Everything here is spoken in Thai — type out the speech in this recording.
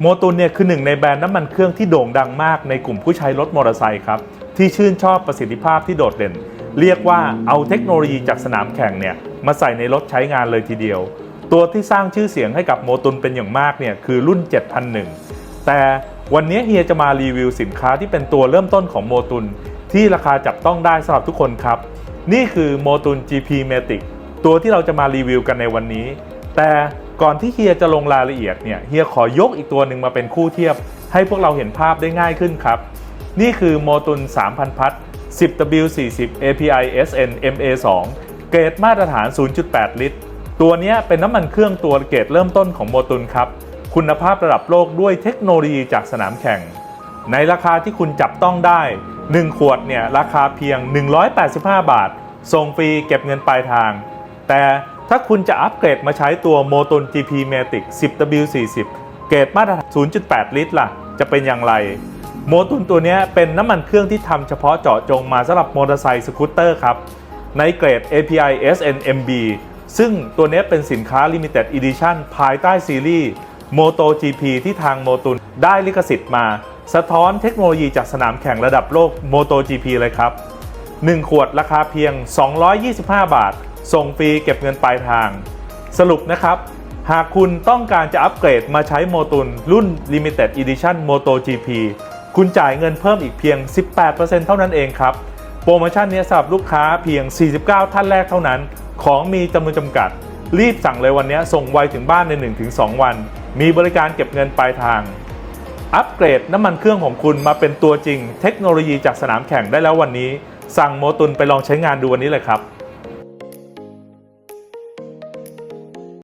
โมตุนเนี่ยคือหนึ่งในแบรนด์น้ำมันเครื่องที่โด่งดังมากในกลุ่มผู้ใช้รถมอเตอร์ไซค์ครับที่ชื่นชอบประสิทธิภาพที่โดดเด่น เรียกว่าเอาเทคโนโลยีจากสนามแข่งเนี่ยมาใส่ในรถใช้งานเลยทีเดียว ตัวที่สร้างชื่อเสียงให้กับโมตุนเป็นอย่างมากเนี่ยคือรุ่น 7001 แต่วันนี้เฮียจะมารีวิวสินค้าที่เป็นตัวเริ่มต้นของโมตุนที่ราคาจับต้องได้สำหรับทุกคนครับ นี่คือโมตุน GP Matic ตัวที่เราจะมารีวิวกันในวันนี้ แต่ ก่อนที่เฮียจะลงรายละเอียดเนี่ยเฮียขอยกอีกตัวหนึ่งมาเป็นคู่เทียบ ให้พวกเราเห็นภาพได้ง่ายขึ้นครับ นี่คือโมตุน 3,000 พัท 10W40 API SN MA2 เกรดมาตรฐาน 0.8 ลิตร ตัวนี้เป็นน้ำมันเครื่องตัวเกรดเริ่มต้นของโมตุนครับ คุณภาพระดับโลกด้วยเทคโนโลยีจากสนามแข่ง ในราคาที่คุณจับต้องได้ 1 ขวดเนี่ยราคาเพียง 185 บาท ส่งฟรีเก็บเงินปลายทาง แต่ ถ้าคุณจะอัปเกรดมาใช้ตัวโมตุน GP Matic 10W40 เกรดมาตรฐาน 0.8 ลิตรล่ะ จะเป็นอย่างไร โมตุนตัวนี้เป็นน้ำมันเครื่องที่ทำเฉพาะเจาะจงมาสำหรับมอเตอร์ไซค์สกูตเตอร์ครับ ในเกรด API SNMB ซึ่งตัวนี้เป็นสินค้า Limited Edition ภายใต้ซีรีส์ Moto GP ที่ทางโมตุนได้ลิขสิทธิ์มา สะท้อนเทคโนโลยีจากสนามแข่งระดับโลก Moto GP เลยครับ 1 ขวดราคาเพียง 225 บาท ส่งฟรีเก็บเงินปลายทาง สรุปนะครับ หากคุณต้องการจะอัปเกรดมาใช้โมตุนรุ่น Limited Edition Moto GP คุณจ่ายเงินเพิ่มอีกเพียง 18%เท่านั้นเองครับ โปรโมชั่นนี้สำหรับลูกค้าเพียง 49 ท่านแรกเท่านั้น ของมีจำนวนจำกัด รีบสั่งเลยวันนี้ส่งไวถึงบ้านใน 1-2 วัน มีบริการเก็บเงินปลายทางอัปเกรดน้ำมันเครื่องของคุณมาเป็นตัวจริง เทคโนโลยีจากสนามแข่งได้แล้ววันนี้ สั่งโมตุนไปลองใช้งานดูวันนี้เลยครับ